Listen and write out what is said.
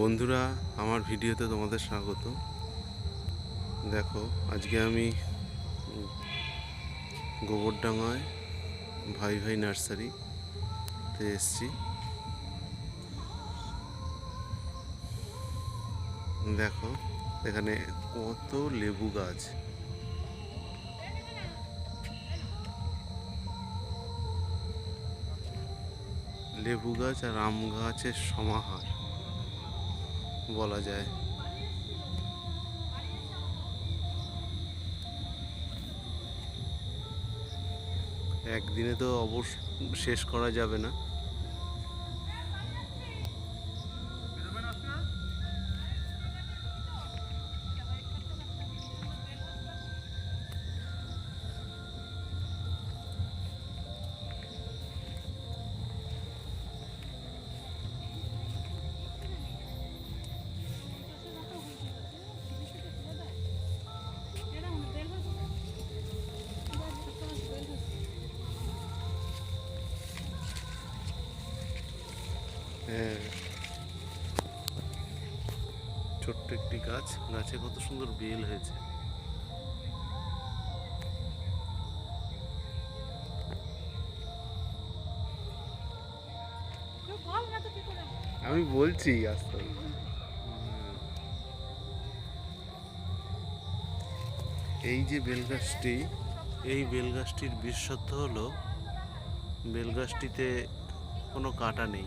বন্ধুরা আমার ভিডিওতে তোমাদের স্বাগত। দেখো আজকে আমি উম, গোবরডাঙ্গায় ভাই ভাই নার্সারিতে এসছি। দেখো এখানে কত লেবু গাছ। লেবু গাছ আর আম গাছের সমাহার। বলা যায়। একদিনে তো অবশ্য শেষ করা যাবে না। হ্যাঁ। ছোট্ট একটি গাছ। গাছে কত সুন্দর বেল হয়েছে। আমি বলছি আসতে এই যে বেলগাছটি এই বেলগাছটির বিশেষত্ব হলো বেলগাছটিতে কোনো কাটা নেই।